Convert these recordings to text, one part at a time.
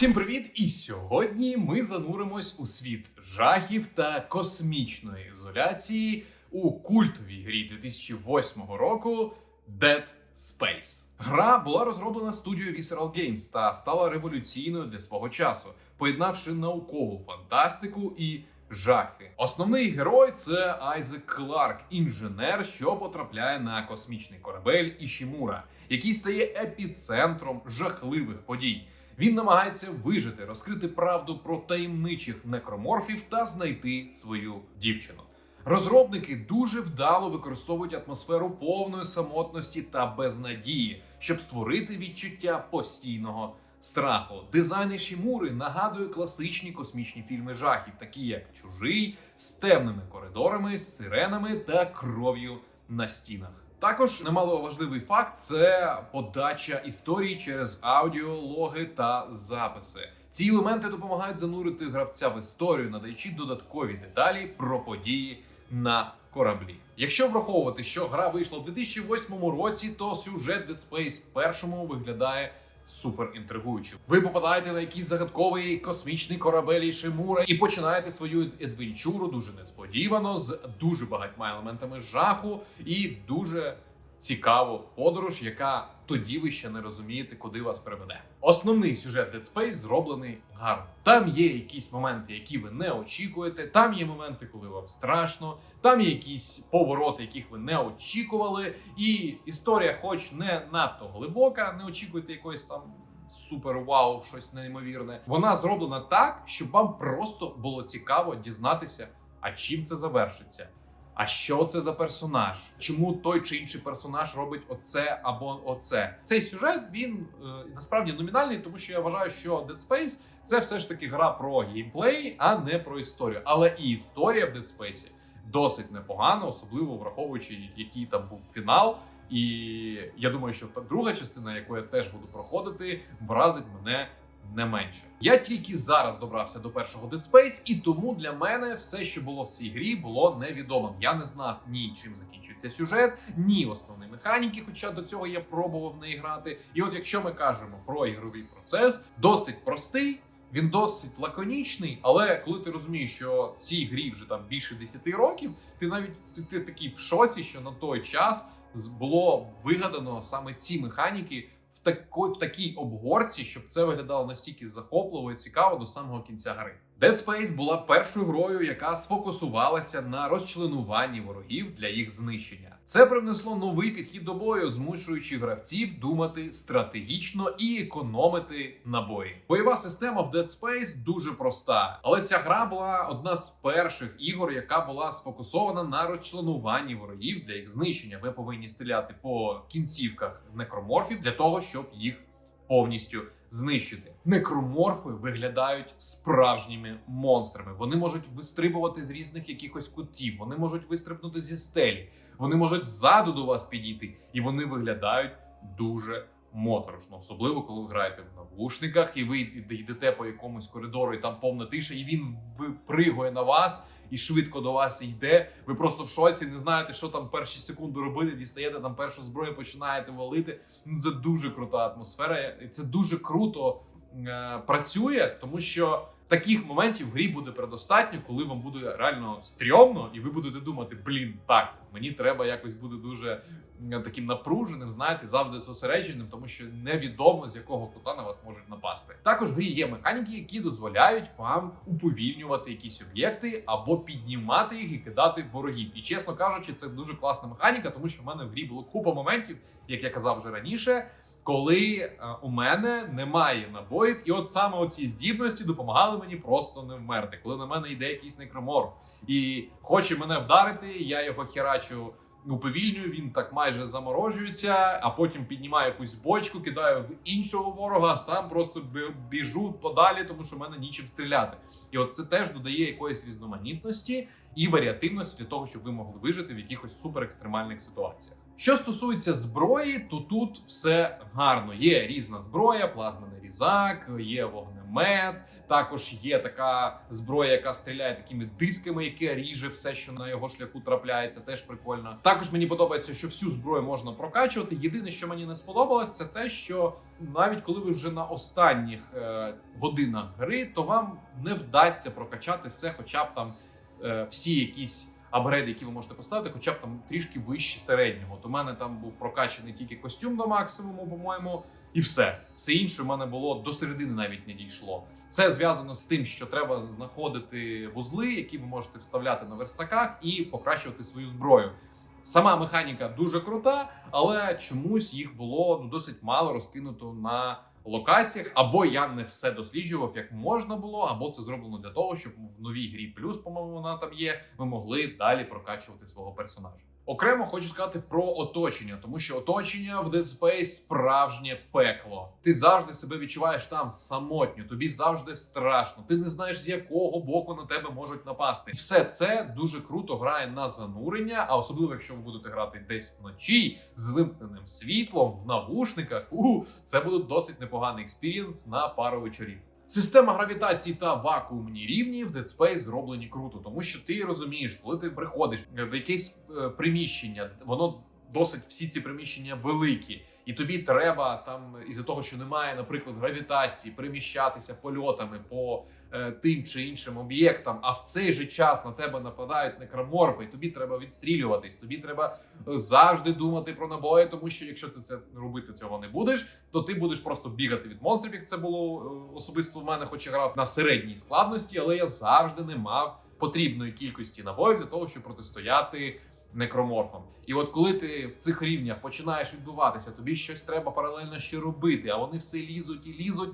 Всім привіт! І сьогодні ми зануримось у світ жахів та космічної ізоляції у культовій грі 2008 року Dead Space. Гра була розроблена студією Visceral Games та стала революційною для свого часу, поєднавши наукову фантастику і жахи. Основний герой це Айзек Кларк, інженер, що потрапляє на космічний корабель Ішімура, який стає епіцентром жахливих подій. Він намагається вижити, розкрити правду про таємничих некроморфів та знайти свою дівчину. Розробники дуже вдало використовують атмосферу повної самотності та безнадії, щоб створити відчуття постійного страху. Дизайн Шімури нагадує класичні космічні фільми жахів, такі як Чужий, з темними коридорами, з сиренами та кров'ю на стінах. Також немало важливий факт це подача історії через аудіологи та записи. Ці елементи допомагають занурити гравця в історію, надаючи додаткові деталі про події на кораблі. Якщо враховувати, що гра вийшла в 2008 році, то сюжет Dead Space першому виглядає супер інтригуючим. Ви попадаєте на якийсь загадковий космічний корабель Шимура і починаєте свою адвенчуру дуже несподівано з дуже багатьма елементами жаху і дуже цікаву подорож, яка тоді ви ще не розумієте, куди вас приведе. Основний сюжет Dead Space зроблений гарно. Там є якісь моменти, які ви не очікуєте. Там є моменти, коли вам страшно. Там є якісь повороти, яких ви не очікували. І історія, хоч не надто глибока, не очікуєте якоїсь там. Супер вау, щось неймовірне. Вона зроблена так, щоб вам просто було цікаво дізнатися, а чим це завершиться. А що це за персонаж? Чому той чи інший персонаж робить оце або оце? Цей сюжет він е, насправді номінальний, тому що я вважаю, що Dead Space це все ж таки гра про геймплей, а не про історію. Але і історія в Dead Space досить непогана, особливо враховуючи, який там був фінал. І я думаю, що та друга частина, яку я теж буду проходити, вразить мене не менше. Я тільки зараз добрався до першого Dead Space, і тому для мене все, що було в цій грі, було невідомим. Я не знав ні чим закінчується сюжет, ні основної механіки, хоча до цього я пробував в неї грати. І от якщо ми кажемо про ігровий процес, досить простий. Він досить лаконічний, але коли ти розумієш, що цій грі вже там більше 10 років, ти навіть ти, ти такий в шоці, що на той час було вигадано саме ці механіки в такій, в такій обгорці, щоб це виглядало настільки захопливо і цікаво до самого кінця гри. Dead Space була першою грою, яка сфокусувалася на розчленуванні ворогів для їх знищення. Це привнесло новий підхід до бою, змушуючи гравців думати стратегічно і економити набої. Бойова система в Dead Space дуже проста, але ця гра була одна з перших ігор, яка була сфокусована на розчленуванні ворогів для їх знищення. Ви повинні стріляти по кінцівках некроморфів для того, щоб їх повністю знищити. Некроморфи виглядають справжніми монстрами. Вони можуть вистрибувати з різних якихось кутів, вони можуть вистрибнути зі стелі, вони можуть ззаду до вас підійти, і вони виглядають дуже моторошно, особливо коли ви граєте в навушниках, і ви йдете по якомусь коридору, і там повна тиша, і він випригує на вас. І швидко до вас йде. Ви просто в шоці, не знаєте, що там перші секунди робити. Дістаєте там першу зброю, починаєте валити. Ну, Це дуже крута атмосфера. Це дуже круто е, працює, тому що таких моментів в грі буде предостатньо, коли вам буде реально стрьомно, і ви будете думати: блін, так мені треба якось буде дуже таким напруженим, знаєте, завжди зосередженим, тому що невідомо з якого кута на вас можуть напасти. Також в грі є механіки, які дозволяють вам уповільнювати якісь об'єкти або піднімати їх і кидати ворогів. І чесно кажучи, це дуже класна механіка, тому що в мене в грі було купа моментів, як я казав вже раніше. Коли е, у мене немає набоїв, і от саме оці здібності допомагали мені просто не вмерти. Коли на мене йде якийсь некроморф і хоче мене вдарити, я його херачу уповільнюю, він так майже заморожується, а потім піднімаю якусь бочку, кидаю в іншого ворога, сам просто бі- біжу подалі, тому що в мене нічим стріляти. І от це теж додає якоїсь різноманітності і варіативності для того, щоб ви могли вижити в якихось суперекстремальних ситуаціях. Що стосується зброї, то тут все гарно. Є різна зброя, плазмений різак, є вогнемет. Також є така зброя, яка стріляє такими дисками, яке ріже все, що на його шляху трапляється. Теж прикольно. Також мені подобається, що всю зброю можна прокачувати. Єдине, що мені не сподобалось, це те, що навіть коли ви вже на останніх е, годинах гри, то вам не вдасться прокачати все, хоча б там е, всі якісь апгрейди, які ви можете поставити, хоча б там трішки вище середнього. То в мене там був прокачаний тільки костюм до максимуму, по-моєму, і все. Все інше в мене було до середини навіть не дійшло. Це зв'язано з тим, що треба знаходити вузли, які ви можете вставляти на верстаках, і покращувати свою зброю. Сама механіка дуже крута, але чомусь їх було ну досить мало розкинуто на локаціях. Або я не все досліджував, як можна було, або це зроблено для того, щоб в новій грі плюс, по-моєму, вона там є. Ми могли далі прокачувати свого персонажа. Окремо хочу сказати про оточення, тому що оточення в Dead Space справжнє пекло. Ти завжди себе відчуваєш там самотньо, тобі завжди страшно. Ти не знаєш з якого боку на тебе можуть напасти. Все це дуже круто грає на занурення, а особливо якщо ви будете грати десь вночі з вимкненим світлом в навушниках. У це буде досить непоганий експірієнс на пару вечорів. Система гравітації та вакуумні рівні в Dead Space зроблені круто, тому що ти розумієш, коли ти приходиш в якесь е, приміщення, воно досить всі ці приміщення великі, і тобі треба там із-за того, що немає, наприклад, гравітації, переміщатися польотами по е, тим чи іншим об'єктам. А в цей же час на тебе нападають некроморфи, і тобі треба відстрілюватись. Тобі треба е, завжди думати про набої, тому що якщо ти це робити цього не будеш, то ти будеш просто бігати від монстрів, як це було е, особисто в мене, хоч я грав на середній складності, але я завжди не мав потрібної кількості набоїв для того, щоб протистояти некроморфам. І от коли ти в цих рівнях починаєш відбуватися, тобі щось треба паралельно ще робити, а вони все лізуть і лізуть.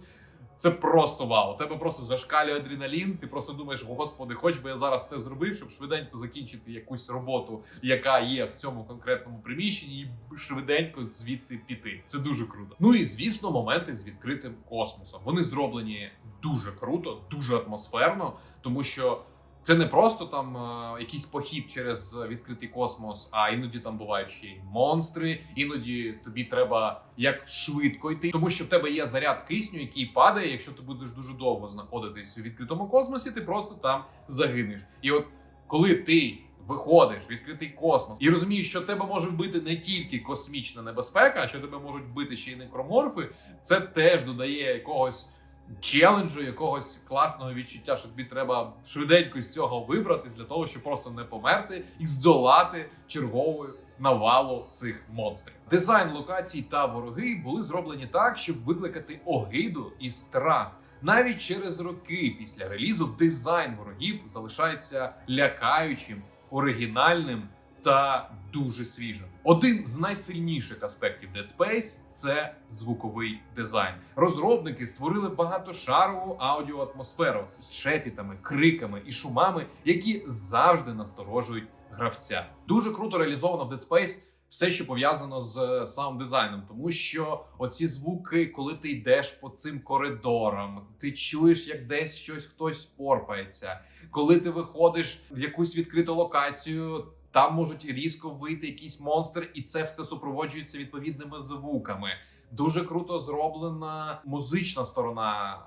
Це просто вау. У тебе просто зашкалює адреналін. Ти просто думаєш, господи, хоч би я зараз це зробив, щоб швиденько закінчити якусь роботу, яка є в цьому конкретному приміщенні, і швиденько звідти піти. Це дуже круто. Ну і звісно, моменти з відкритим космосом. Вони зроблені дуже круто, дуже атмосферно, тому що. Це не просто там е, якийсь похід через відкритий космос, а іноді там бувають ще й монстри. Іноді тобі треба як швидко йти, тому що в тебе є заряд кисню, який падає. Якщо ти будеш дуже довго знаходитись у відкритому космосі, ти просто там загинеш. І от коли ти виходиш в відкритий космос і розумієш, що тебе може вбити не тільки космічна небезпека, а що тебе можуть вбити ще й некроморфи, це теж додає якогось челенджу, якогось класного відчуття, що тобі треба швиденько з цього вибратись для того, щоб просто не померти і здолати чергову навалу цих монстрів. Дизайн локацій та вороги були зроблені так, щоб викликати огиду і страх. Навіть через роки після релізу дизайн ворогів залишається лякаючим, оригінальним та дуже свіжим. Один з найсильніших аспектів Dead Space – це звуковий дизайн. Розробники створили багатошарову аудіоатмосферу з шепітами, криками і шумами, які завжди насторожують гравця. Дуже круто реалізовано в Dead Space все, що пов'язано з саунд-дизайном, тому що оці звуки, коли ти йдеш по цим коридорам, ти чуєш, як десь щось хтось порпається. Коли ти виходиш в якусь відкриту локацію, там можуть різко вийти якісь монстри, і це все супроводжується відповідними звуками. Дуже круто зроблена музична сторона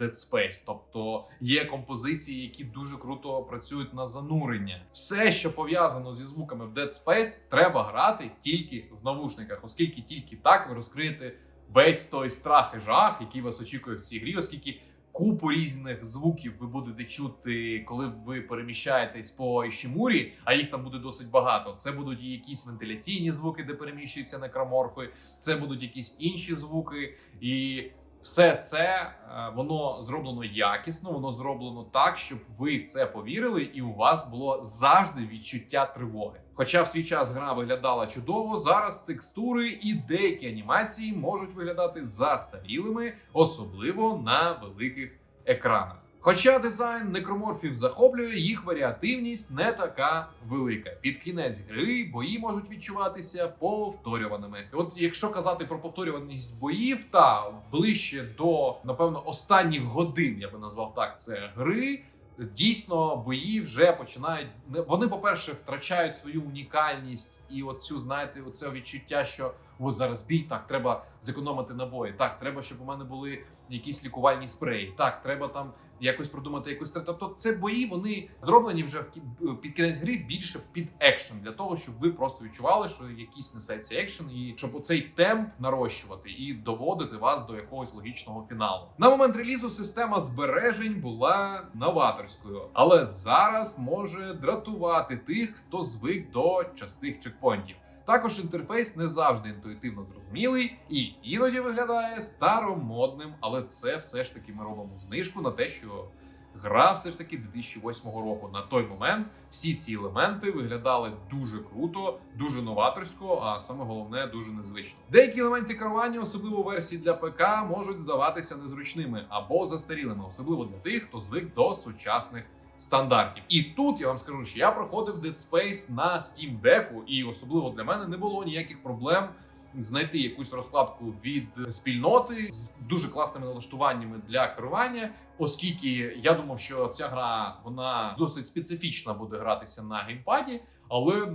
Dead Space, тобто є композиції, які дуже круто працюють на занурення. Все, що пов'язано зі звуками в Dead Space, треба грати тільки в навушниках, оскільки тільки так ви розкриєте весь той страх і жах, який вас очікує в цій грі, оскільки. Купу різних звуків ви будете чути, коли ви переміщаєтесь по Ішімурі, а їх там буде досить багато. Це будуть якісь вентиляційні звуки, де переміщуються некроморфи, це будуть якісь інші звуки, і все це е, воно зроблено якісно, воно зроблено так, щоб ви в це повірили, і у вас було завжди відчуття тривоги. Хоча в свій час гра виглядала чудово, зараз текстури і деякі анімації можуть виглядати застарілими, особливо на великих екранах. Хоча дизайн некроморфів захоплює, їх варіативність не така велика. Під кінець гри бої можуть відчуватися повторюваними. От якщо казати про повторюваність боїв, та ближче до напевно останніх годин, я би назвав так, це гри. Дійсно, бої вже починають. Вони, по-перше, втрачають свою унікальність і оцю, знаєте, оце відчуття, що от зараз бій, так, треба зекономити набої. Так, треба, щоб у мене були якісь лікувальні спреї. Так, треба там якось продумати якусь Тобто, це бої вони зроблені вже в кі- під кінець гри більше під екшен для того, щоб ви просто відчували, що якийсь несеться екшен, і щоб оцей темп нарощувати і доводити вас до якогось логічного фіналу. На момент релізу система збережень була новаторською, але зараз може дратувати тих, хто звик до частих чекпоінтів. Також інтерфейс не завжди інтуїтивно зрозумілий і іноді виглядає старомодним, але це все ж таки ми робимо знижку на те, що гра все ж таки 2008 року. На той момент всі ці елементи виглядали дуже круто, дуже новаторсько, а саме головне дуже незвично. Деякі елементи керування, особливо версії для ПК, можуть здаватися незручними або застарілими, особливо для тих, хто звик до сучасних стандартів. І тут я вам скажу, що я проходив Dead Space на Steam Deck, і особливо для мене не було ніяких проблем. Знайти якусь розкладку від спільноти з дуже класними налаштуваннями для керування, оскільки я думав, що ця гра вона досить специфічна буде гратися на геймпаді. Але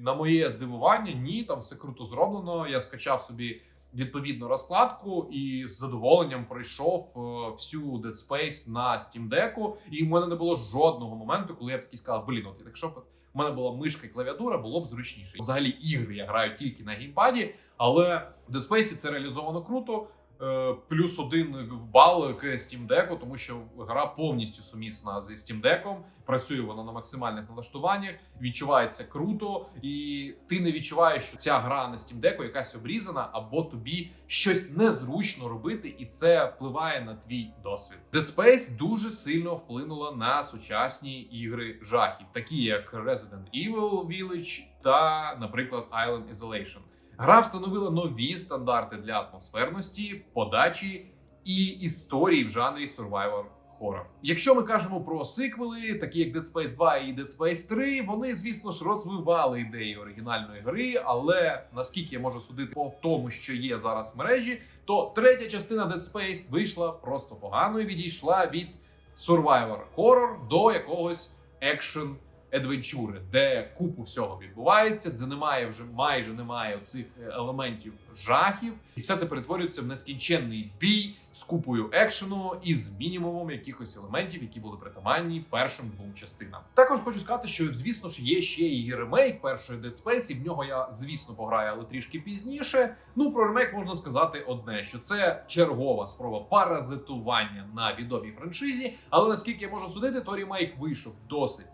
на моє здивування, ні, там все круто зроблено. Я скачав собі відповідну розкладку і з задоволенням пройшов е, всю Dead Space на Steam Deck, і в мене не було жодного моменту, коли я б такий сказав, блін, от якщо б у мене була мишка і клавіатура, було б зручніше. Взагалі, ігри я граю тільки на геймпаді, але в Dead Space це реалізовано круто. Е, Плюс один бал к Steam Deck, тому що гра повністю сумісна зі Steam Deck, Працює вона на максимальних налаштуваннях, відчувається круто, і ти не відчуваєш, що ця гра на Steam Deck якась обрізана, або тобі щось незручно робити, і це впливає на твій досвід. Dead Space дуже сильно вплинула на сучасні ігри жахів, такі як Resident Evil Village та, наприклад, Island Isolation. Гра встановила нові стандарти для атмосферності, подачі і історії в жанрі Survivor Horror. Якщо ми кажемо про сиквели, такі як Dead Space 2 і Dead Space 3, вони, звісно ж, розвивали ідеї оригінальної гри, але наскільки я можу судити по тому, що є зараз в мережі, то третя частина Dead Space вийшла просто погано і відійшла від Survivor Horror до якогось екшен адвенчури, де купу всього відбувається, де немає вже майже немає цих елементів жахів, і все це перетворюється в нескінченний бій з купою екшену і з мінімумом якихось елементів, які були притаманні першим двом частинам. Також хочу сказати, що звісно ж є ще і ремейк першої Dead Space, і в нього я звісно пограю, але трішки пізніше. Ну про ремейк можна сказати одне: що це чергова спроба паразитування на відомій франшизі. Але наскільки я можу судити, то ремейк вийшов досить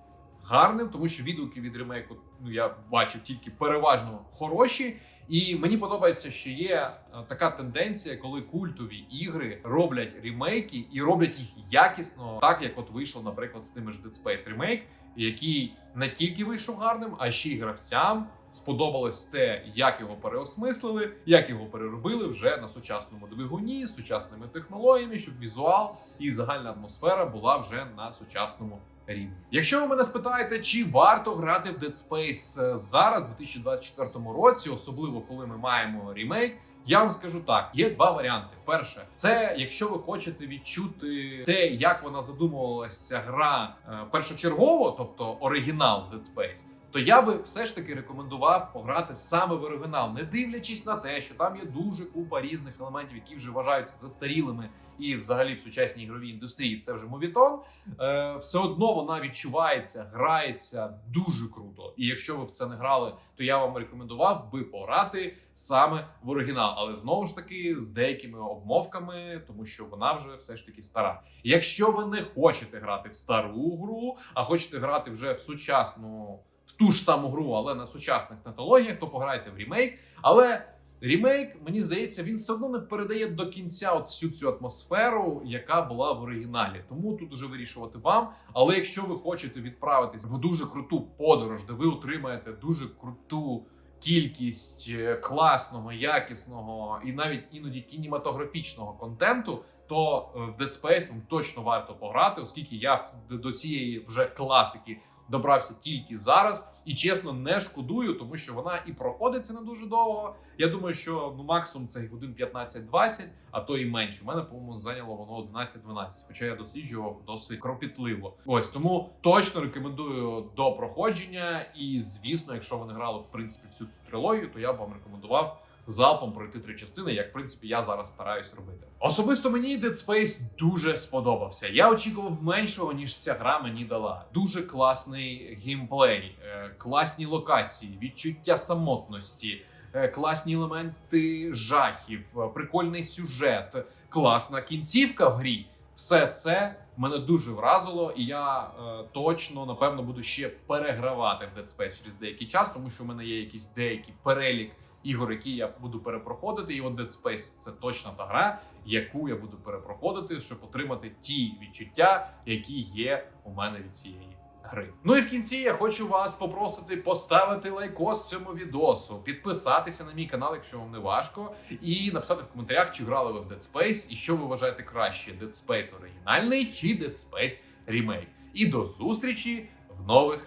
гарним, тому що відгуки від ремейку ну я бачу тільки переважно хороші. І мені подобається, що є е, така тенденція, коли культові ігри роблять ремейки і роблять їх якісно, так як от вийшло, наприклад, з тими ж Dead Space ремейк, який не тільки вийшов гарним, а ще й гравцям сподобалось те, як його переосмислили, як його переробили вже на сучасному двигуні, з сучасними технологіями, щоб візуал і загальна атмосфера була вже на сучасному рівні. Якщо ви мене спитаєте, чи варто грати в Dead Space е, зараз, в 2024 році, особливо коли ми маємо ремейк. Я вам скажу так: є два варіанти. Перше, це якщо ви хочете відчути те, як вона задумувалася ця гра е, першочергово, тобто оригінал Dead Space, то я би все ж таки рекомендував пограти саме в оригінал, не дивлячись на те, що там є дуже купа різних елементів, які вже вважаються застарілими, і взагалі в сучасній ігровій індустрії це вже мовітон. Е, все одно вона відчувається, грається дуже круто. І якщо ви в це не грали, то я вам рекомендував би пограти саме в оригінал, але знову ж таки з деякими обмовками, тому що вона вже все ж таки стара. Якщо ви не хочете грати в стару гру, а хочете грати вже в сучасну, в ту ж саму гру, але на сучасних технологіях, то пограйте в ремейк. Але ремейк, мені здається, він все одно не передає до кінця от всю цю атмосферу, яка була в оригіналі. Тому тут уже вирішувати вам. Але якщо ви хочете відправитись в дуже круту подорож, де ви отримаєте дуже круту кількість е, класного, якісного і навіть іноді кінематографічного контенту, то е, в Dead Space вам точно варто пограти, оскільки я до цієї вже класики добрався тільки зараз, і чесно, не шкодую, тому що вона і проходиться не дуже довго. Я думаю, що ну максимум це годин 15-20, а то і менше. У мене, по-моєму, зайняло воно 11-12, хоча я досліджував досить кропітливо. Ось тому точно рекомендую до проходження. І звісно, якщо ви не грали в принципі всю цю трилогію, то я б вам рекомендував залпом пройти три частини, як в принципі я зараз стараюсь робити. Особисто мені Dead Space дуже сподобався. Я очікував меншого, ніж ця гра мені дала. Дуже класний геймплей, е, класні локації, відчуття самотності, е, класні елементи жахів, е, прикольний сюжет, класна кінцівка в грі. Все це мене дуже вразило, і я е, точно напевно буду ще перегравати в Dead Space через деякий час, тому що в мене є якийсь деякий перелік ігор, які я буду перепроходити. І от Dead Space це точно та гра, яку я буду перепроходити, щоб отримати ті відчуття, які є у мене від цієї. Гри. Ну і в кінці я хочу вас попросити поставити лайкос цьому відосу, підписатися на мій канал, якщо вам не важко, і написати в коментарях, чи грали ви в Dead Space, і що ви вважаєте краще: Dead Space оригінальний чи Dead Space ремейк. І до зустрічі в нових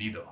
відео.